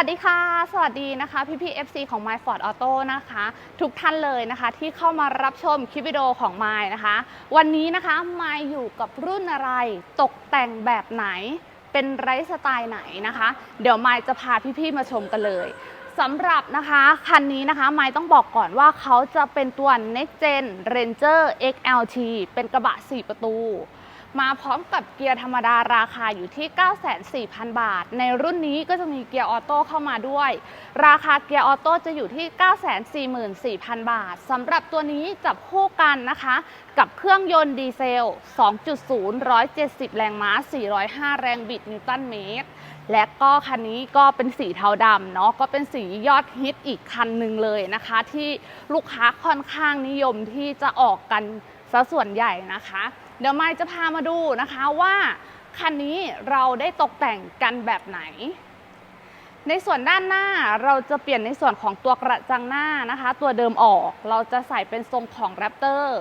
วัสดีค่ะ สวัสดีนะคะพี่พี่ FC ของ My Ford Auto นะคะ ทุกท่านเลยนะคะที่เข้ามารับชมคลิปวิดีโอของ My นะคะ วันนี้นะคะ My อยู่กับรุ่นอะไร ตกแต่งแบบไหน เป็นไรสไตล์ไหนนะคะ เดี๋ยว My จะพาพี่ๆมาชมกันเลยสำหรับนะคะคันนี้นะคะ My ต้องบอกก่อนว่าเขาจะเป็นตัว Next Gen Ranger XLT เป็นกระบะ 4 ประตู มาพร้อมกับเกียร์ธรรมดาราคาอยู่ที่ 94,000 บาท ในรุ่นนี้ก็จะมีเกียร์ออโต้เข้ามาด้วย ราคาเกียร์ออโต้จะอยู่ที่ 944,000 บาทสำหรับตัวนี้จับคู่กันนะคะ กับเครื่องยนต์ดีเซล 2.0 170 แรงม้า 405 แรงบิดนิวตันเมตรและก็คันนี้ก็เป็นสีเทาดำเนาะก็เป็นสียอดฮิตอีกคันหนึ่งเลยนะคะ ที่ลูกค้าค่อนข้างนิยมที่จะออกกันซะส่วนใหญ่นะคะ เดี๋ยวไมค์จะพามาดูนะคะว่าคันนี้เราได้ตกแต่งกันแบบไหน ในส่วนด้านหน้าเราจะเปลี่ยนในส่วนของตัวกระจังหน้านะคะ ตัวเดิมออกเราจะใส่เป็นทรงของแรปเตอร์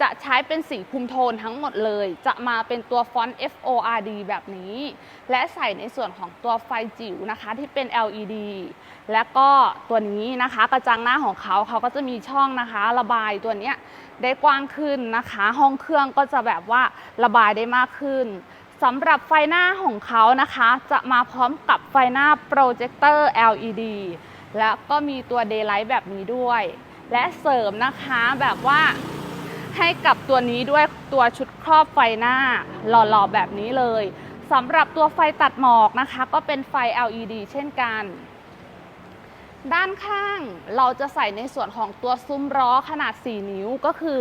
จะใช้เป็นสีคุมโทนทั้งหมดเลย จะมาเป็นตัวฟอนต์ FORD แบบนี้ และใส่ในส่วนของตัวไฟจิ๋วนะคะที่เป็น LED และก็ตัวนี้นะคะกระจังหน้าของเขาเขาก็จะมีช่องนะคะ ระบายตัวเนี้ยได้กว้างขึ้นนะคะ ห้องเครื่องก็จะแบบว่าระบายได้มากขึ้นสำหรับไฟหน้าของเขานะคะ จะมาพร้อมกับไฟหน้าโปรเจคเตอร์ LED และก็มีตัว Daylight แบบนี้ด้วย และเสริมนะคะแบบว่า ให้กับตัวนี้ด้วยตัวชุดครอบไฟหน้าหล่อๆแบบนี้เลยสำหรับตัวไฟตัดหมอกนะคะ ก็เป็นไฟ LED เช่นกัน ด้านข้างเราจะใส่ในส่วนของตัวซุ้มล้อขนาด 4 นิ้วก็คือ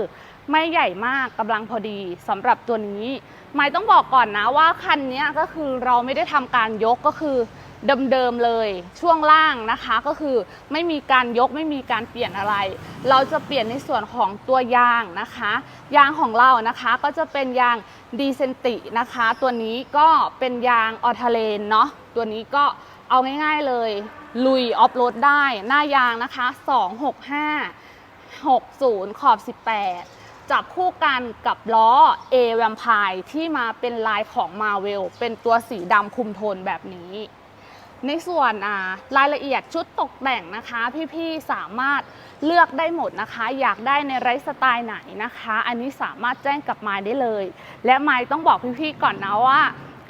ไม่ใหญ่มากกำลังพอดีสำหรับตัวนี้ไม่ต้องบอกก่อนนะว่าคันนี้ก็คือเราไม่ได้ทำการยกก็คือเดิมๆเลยช่วงล่างนะคะก็คือไม่มีการยกไม่มีการเปลี่ยนอะไร เราจะเปลี่ยนในส่วนของตัวยางนะคะ ยางของเรานะคะก็จะเป็นยางดีเซนตินะคะ ตัวนี้ก็เป็นยางออทาเลนเนาะตัวนี้ก็ เอาง่ายๆเลย ลุยออฟโรดได้หน้ายางนะคะ 265 60 ขอบ 18 จับคู่กันกับล้อ A v a m p i r e ที่มาเป็นลายของ Marvel เป็นตัวสีดำคุมโทนแบบนี้ ในส่วนรายละเอียดชุดตกแต่งนะคะ พี่ๆสามารถเลือกได้หมดนะคะ อยากได้ในไรสไตล์ไหนนะคะ อันนี้สามารถแจ้งกับไมค์ได้เลย และไมค์ต้องบอกพี่ๆก่อนนะว่า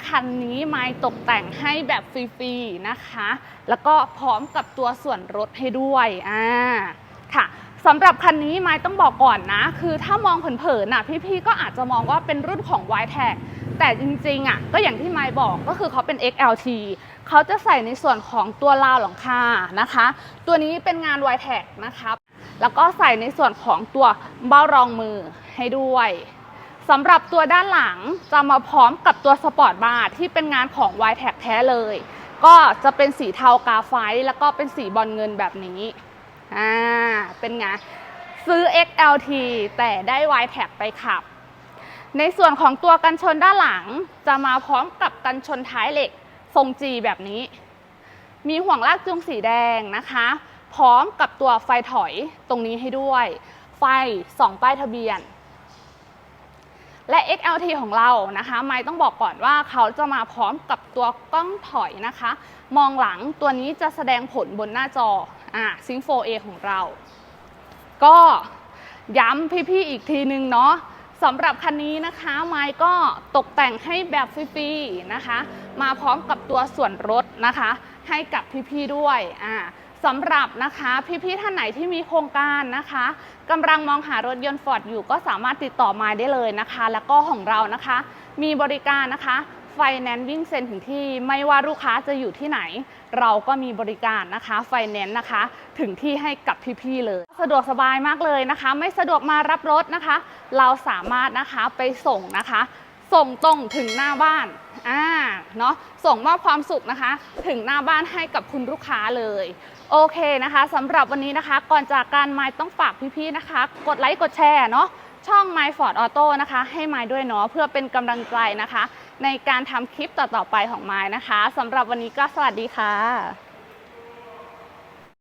คันนี้ไมค์ตกแต่งให้แบบฟรีๆนะคะ แล้วก็พร้อมกับตัวส่วนลดให้ด้วยอ่าค่ะสำหรับคันนี้ไมค์ต้องบอกก่อนนะ คือถ้ามองเผินๆน่ะพี่ๆก็อาจจะมองว่าเป็นรุ่นของ y t e c แต่จริงๆอะก็อย่างที่ไมค์บอกก็คือเขาเป็น XLT เขาจะใส่ในส่วนของตัวราวหลังคานะคะ ตัวนี้เป็นงาน y t e c นะคะแล้วก็ใส่ในส่วนของตัวเบ้ารองมือให้ด้วย สำหรับตัวด้านหลังจะมาพร้อมกับตัวสปอร์ตบาร์ที่เป็นงานของ y t e c แท้เลย ก็จะเป็นสีเทากาไฟแล้วก็เป็นสีบอลเงินแบบนี้อ่าเป็นไงซื้อ XLT แต่ได้ y t e c ไปขับ ในส่วนของตัวกันชนด้านหลังจะมาพร้อมกับกันชนท้ายเหล็กทรงจีแบบนี้ มีห่วงลากจูงสีแดงนะคะ พร้อมกับตัวไฟถอยตรงนี้ให้ด้วย ไฟ2ป้ายทะเบียน และ XLT ของเรานะคะไม่ต้องบอกก่อนว่าเขาจะมาพร้อมกับตัวกล้องถอยนะคะ มองหลังตัวนี้จะแสดงผลบนหน้าจออ่าซิง 4A ของเรา ก็ย้ำพี่ๆอีกทีนึงเนาะสำหรับคันนี้นะคะไมค์ก็ตกแต่งให้แบบฟรีๆนะคะ มาพร้อมกับตัวส่วนลดนะคะ ให้กับพี่ๆด้วยอ่า สำหรับนะคะพี่ๆท่านไหนที่มีโครงการนะคะกำลังมองหารถยนต์ฟอร์ดอยู่ก็สามารถติดต่อมาได้เลยนะคะ แล้วก็ของเรานะคะ มีบริการนะคะไฟแนนซ์วิ่งเซ็นถึงที่ไม่ว่าลูกค้าจะอยู่ที่ไหน เราก็มีบริการนะคะไฟแนนซ์นะคะ ถึงที่ให้กับพี่ๆเลย สะดวกสบายมากเลยนะคะ ไม่สะดวกมารับรถนะคะ เราสามารถนะคะไปส่งนะคะ ส่งตรงถึงหน้าบ้านอ่าเนาะส่งมอบความสุขนะคะ ถึงหน้าบ้านให้กับคุณลูกค้าเลย โอเคนะคะสำหรับวันนี้นะคะ ก่อนจากการไม้ต้องฝากพี่ๆนะคะ กดไลค์กดแชร์เนาะช่อง My Ford Auto นะคะ ให้ไม้ด้วยเนาะเพื่อเป็นกำลังใจนะคะ ในการทำคลิปต่อๆไปของไม้นะคะสำหรับวันนี้ก็สวัสดีค่ะ